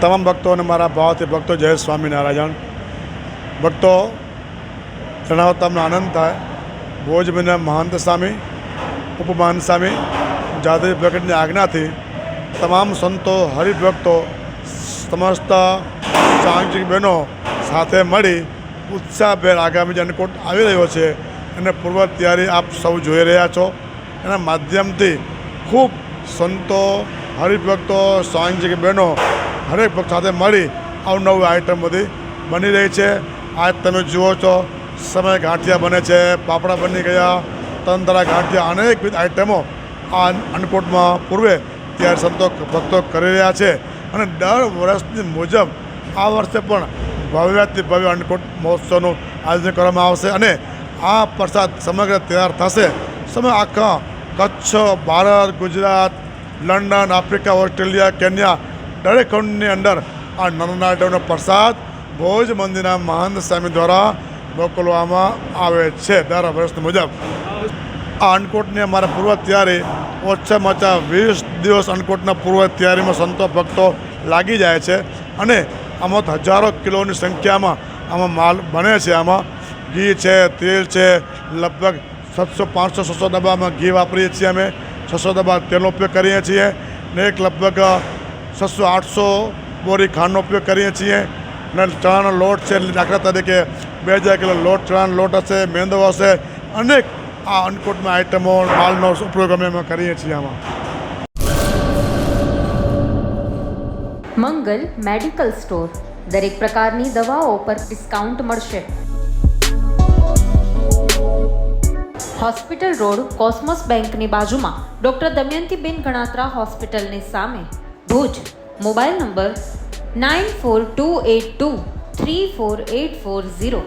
તમામ ભક્તોને મારા ભાવથી ભક્તો જય સ્વામિનારાયણ. ભક્તો જણાવતા તમને આનંદ થાય. ભોજ ભોજબીના મહંત સ્વામી, ઉપમાન સ્વામી, જાદવ પ્રગટની આજ્ઞાથી તમામ સંતો, હરિભક્તો, સમસ્ત સાંજિક બહેનો સાથે મળી ઉત્સાહભેર આગામી જે અન્નકૂટ આવી રહ્યો છે અને પૂર્વ તૈયારી આપ સૌ જોઈ રહ્યા છો. એના માધ્યમથી ખૂબ સંતો, હરિભક્તો, સાંજિક બહેનો હરેક પક્ષ સાથે મળી અવનવી આઈટમ બધી બની રહી છે. આજ તમે જુઓ છો, સમય ગાંઠિયા બને છે, પાપડા બની ગયા, તંતરા ગાંઠિયા અનેકવિધ આઈટમો આ અન્નકૂટમાં પૂર્વે ત્યારે સંતો ભક્તો કરી રહ્યા છે. અને દર વર્ષની મુજબ આ વર્ષે પણ ભવ્યાથી ભવ્ય અન્નકૂટ મહોત્સવનું આયોજન કરવામાં આવશે અને આ પ્રસાદ સમગ્ર તૈયાર થશે. સમય આખા Kutch, Bharat, Gujarat, London, Africa, Australia, Kenya દરેક અંદર આ નરનાટવનો પ્રસાદ ભોજ મંદિરના મહંત સ્વામી દ્વારા મોકલવામાં આવે છે દર વર્ષ મુજબ. આ અન્નકૂટની અમારા પૂર્વ તૈયારી ઓછામાં ઓછા વીસ દિવસ અન્નકૂટના પૂર્વ તૈયારીમાં સંતો ભક્તો લાગી જાય છે અને આમાં હજારો કિલોની સંખ્યામાં આમાં માલ બને છે આમાં. ઘી છે, તેલ છે, લગભગ સાતસો, પાંચસો, છસો ડબ્બામાં ઘી વાપરીએ છીએ અમે. છસો ડબ્બા તેલનો ઉપયોગ કરીએ છીએ ને એક લગભગ છસો આઠસો બોરી ખાંડનો ઉપયોગ કરીએ છીએ. અને ચણાનો લોટ છે દાખલા તરીકે બે હજાર કિલો લોટ, ચણાનો લોટ હશે, મેંદો હશે, અનેક આ અન્નકૂટના આઇટમો માલનો ઉપયોગ અમે એમાં કરીએ છીએ આમાં. Mangal medical store. દરેક પ્રકારની દવાઓ પર ડિસ્કાઉન્ટ મળશે. હોસ્પિટલ રોડ કોસ્મોસ બેંકની બાજુમાં ડૉક્ટર દમયંતીબેન ગણાત્રા હોસ્પિટલની સામે. Bhuj mobile number nine four two eight two three four eight four zero.